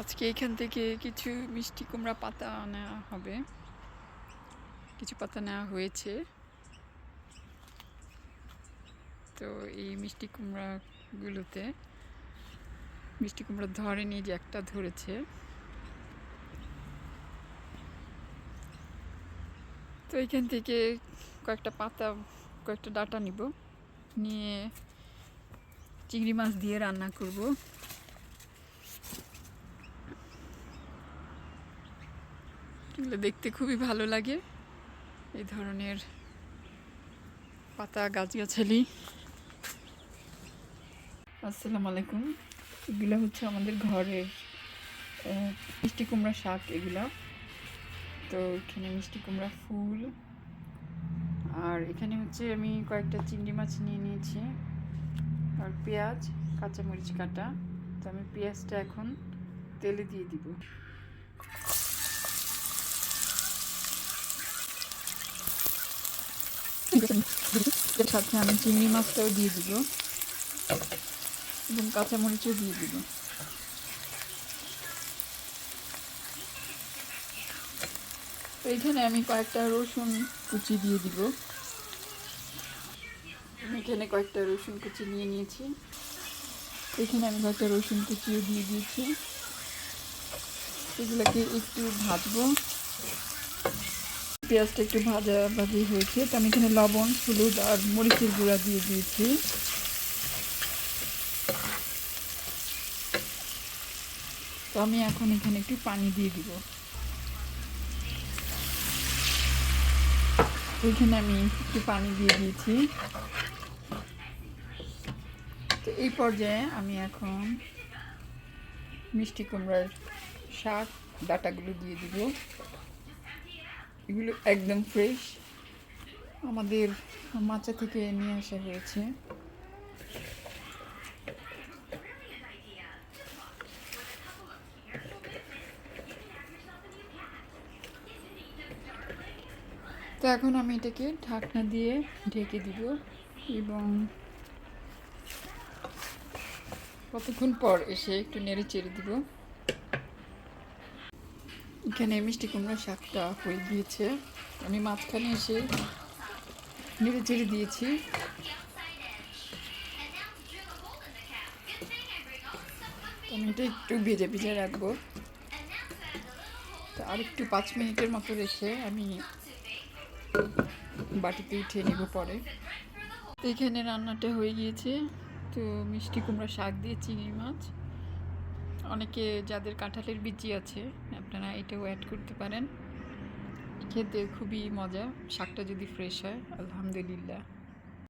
আজকে এখান থেকে কিছু মিষ্টি কুমড়া পাতা আনা হবে। কিছু পাতা নেওয়া হয়েছে। তো এই মিষ্টি কুমড়াগুলোতে মিষ্টি কুমড়া ধরেনি যে একটা ধরেছে। তো এখান থেকে কয়েকটা পাতা, কয়েকটা ডাটা নিব। নিয়ে চিংড়ি মাছ দিয়ে রান্না করব। এগুলো দেখতে খুবই ভালো লাগে। এই ধরনের পাতা, গাছগাছালি। আসসালামু আলাইকুম। এগুলো হচ্ছে আমাদের ঘরের মিষ্টি কুমড়া শাক এগুলো। তো এখানে মিষ্টি কুমড়া ফুল। আর এখানে হচ্ছে আমি কয়েকটা চিংড়ি মাছ নিয়ে নিয়েছি। আর পেঁয়াজ, কাঁচামরিচ কাটা। তো আমি পেঁয়াজটা এখন তেলে দিয়ে দিব। সাথে আমি চিংড়ি মাছটাও দিয়ে দিব। এবং কাঁচামরিচও দিয়ে দিব। তো আমি কয়েকটা রসুন কুচি দিয়ে দিব। এখানে কয়েকটা রসুন কুচি নিয়ে নিয়েছি। এখানে আমি কয়েকটা রসুন কুচিও দিয়ে দিয়েছি। এগুলোকে একটু ভাজবো। পেঁয়াজটা একটু ভাজা ভাজি হয়েছে। তো আমি এখানে লবণ, হলুদ আর মরিচের গুঁড়া দিয়ে দিয়েছি। তো আমি এখন এখানে একটু পানি দিয়ে দিব। এখানে আমি একটু পানি দিয়ে দিয়েছি। তো এই পর্যায়ে আমি এখন মিষ্টি কুমড়ার শাক, ডাটাগুলো দিয়ে দিব। এগুলো একদম ফ্রেশ আমাদের মাচা থেকে নিয়ে আসা হয়েছে। তো এখন আমি এটাকে ঢাকনা দিয়ে ঢেকে দিব এবং কতক্ষণ পর এসে একটু নেড়ে চেড়ে দিব। এখানে মিষ্টি কুমড়া শাকটা হয়ে গিয়েছে। আমি মাঝখানে এসে নেড়ে চেড়ে দিয়েছি। আমি এটা একটু ভেজে ভেজে রাখব। তো আর একটু পাঁচ মিনিটের মতো রেখে আমি বাটিতে উঠিয়ে নেব পরে। তো এখানে রান্নাটা হয়ে গিয়েছে। তো মিষ্টি কুমড়া শাক দিয়ে চিংড়ি মাছ। অনেকে যাদের কাঁঠালের বিচি আছে, আপনারা এটাও অ্যাড করতে পারেন। খেতে খুবই মজা, শাকটা যদি ফ্রেশ হয়, আলহামদুলিল্লাহ।